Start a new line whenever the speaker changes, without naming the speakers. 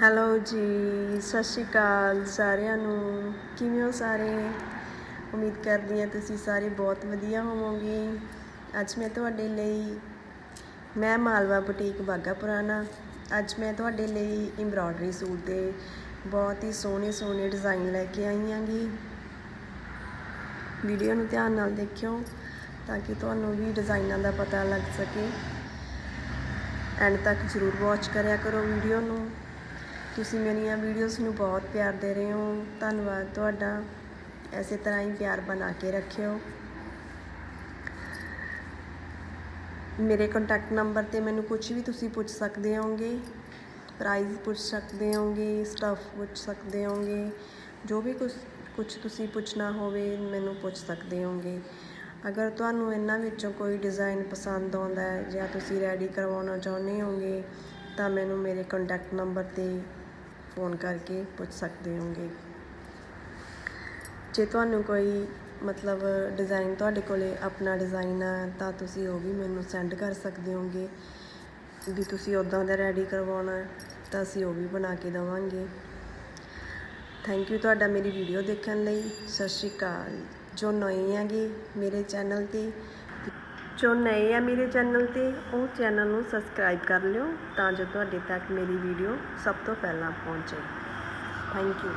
Hello ਜੀ, ਸਤਿ ਸ਼੍ਰੀ ਅਕਾਲ ਸਾਰਿਆਂ ਨੂੰ। ਕਿਵੇਂ ਹੋ ਸਾਰੇ? ਉਮੀਦ ਕਰਦੀ ਹਾਂ ਤੁਸੀਂ ਸਾਰੇ ਬਹੁਤ ਵਧੀਆ ਹੋਵੋਗੇ। ਅੱਜ ਮੈਂ ਤੁਹਾਡੇ ਲਈ, ਮੈਂ ਮਾਲਵਾ ਬੁਟੀਕ ਬਾਗਾ ਪੁਰਾਣਾ। ਅੱਜ ਮੈਂ ਤੁਹਾਡੇ ਲਈ ਐਮਬ੍ਰੋਇਡਰੀ ਸੂਟ ਦੇ ਬਹੁਤ ਹੀ ਸੋਹਣੇ ਸੋਹਣੇ ਡਿਜ਼ਾਈਨ ਲੈ ਕੇ ਆਈ ਆਂਗੀ ਵੀਡੀਓ ਨੂੰ ਧਿਆਨ ਨਾਲ ਦੇਖਿਓ ਤਾਂ ਕਿ ਤੁਹਾਨੂੰ ਵੀ ਡਿਜ਼ਾਈਨਾਂ ਦਾ ਪਤਾ ਲੱਗ ਸਕੇ। ਐਂਡ ਤੱਕ ਜ਼ਰੂਰ ਵਾਚ ਕਰਿਆ ਕਰੋ ਵੀਡੀਓ ਨੂੰ। ਤੁਸੀਂ ਮੇਰੀਆਂ ਵੀਡੀਓਜ਼ ਨੂੰ ਬਹੁਤ ਪਿਆਰ ਦੇ ਰਹੇ ਹੋ। ਧੰਨਵਾਦ ਤੁਹਾਡਾ। ਐਸੇ ਤਰ੍ਹਾਂ ਹੀ ਪਿਆਰ ਬਣਾ ਕੇ ਰੱਖਿਓ। ਮੇਰੇ ਕੰਟੈਕਟ ਨੰਬਰ ਤੇ ਮੈਨੂੰ ਕੁਝ ਵੀ ਤੁਸੀਂ ਪੁੱਛ ਸਕਦੇ ਹੋਗੇ ਪ੍ਰਾਈਸ ਪੁੱਛ ਸਕਦੇ ਹੋਗੇ ਸਟਫ ਪੁੱਛ ਸਕਦੇ ਹੋਗੇ ਜੋ ਵੀ ਕੁਝ ਕੁਝ ਤੁਸੀਂ ਪੁੱਛਣਾ ਹੋਵੇ, ਮੈਨੂੰ ਪੁੱਛ ਸਕਦੇ ਹੋਗੇ ਅਗਰ ਤੁਹਾਨੂੰ ਇਹਨਾਂ ਵਿੱਚੋਂ ਕੋਈ ਡਿਜ਼ਾਈਨ ਪਸੰਦ ਆਉਂਦਾ ਹੈ ਜਾਂ ਤੁਸੀਂ ਰੈਡੀ ਕਰਵਾਉਣਾ ਚਾਹੁੰਦੇ ਹੋਗੇ ਤਾਂ ਮੈਨੂੰ ਮੇਰੇ ਕੰਟੈਕਟ ਨੰਬਰ ਤੇ ਫੋਨ ਕਰਕੇ ਪੁੱਛ ਸਕਦੇ ਹੋਗੇ ਜੇ ਤੁਹਾਨੂੰ ਕੋਈ ਮਤਲਬ ਡਿਜ਼ਾਈਨ ਤੁਹਾਡੇ ਕੋਲੇ ਆਪਣਾ ਡਿਜ਼ਾਈਨ ਆ, ਤਾਂ ਤੁਸੀਂ ਉਹ ਵੀ ਮੈਨੂੰ ਸੈਂਡ ਕਰ ਸਕਦੇ ਹੋਗੇ ਵੀ ਤੁਸੀਂ ਉਦਾਂ ਦਾ ਰੈਡੀ ਕਰਵਾਉਣਾ, ਤਾਂ ਅਸੀਂ ਉਹ ਵੀ ਬਣਾ ਕੇ ਦੇਵਾਂਗੇ। ਥੈਂਕ ਯੂ ਤੁਹਾਡਾ ਮੇਰੀ ਵੀਡੀਓ ਦੇਖਣ ਲਈ। ਸਤਿ ਸ਼੍ਰੀ ਅਕਾਲ। ਜੋ ਨਵੇਂ ਹੈਗੇ ਮੇਰੇ ਚੈਨਲ ਤੇ ਜੋ ਨਏ ਆ ਮੇਰੇ ਚੈਨਲ ਤੇ, ਉਹ ਚੈਨਲ ਨੂੰ ਸਬਸਕ੍ਰਾਈਬ ਕਰ ਲਿਓ ਤਾਂ ਜੋ ਤੁਹਾਡੇ ਤੱਕ ਮੇਰੀ ਵੀਡੀਓ ਸਭ ਤੋਂ ਪਹਿਲਾਂ ਪਹੁੰਚੇ। Thank you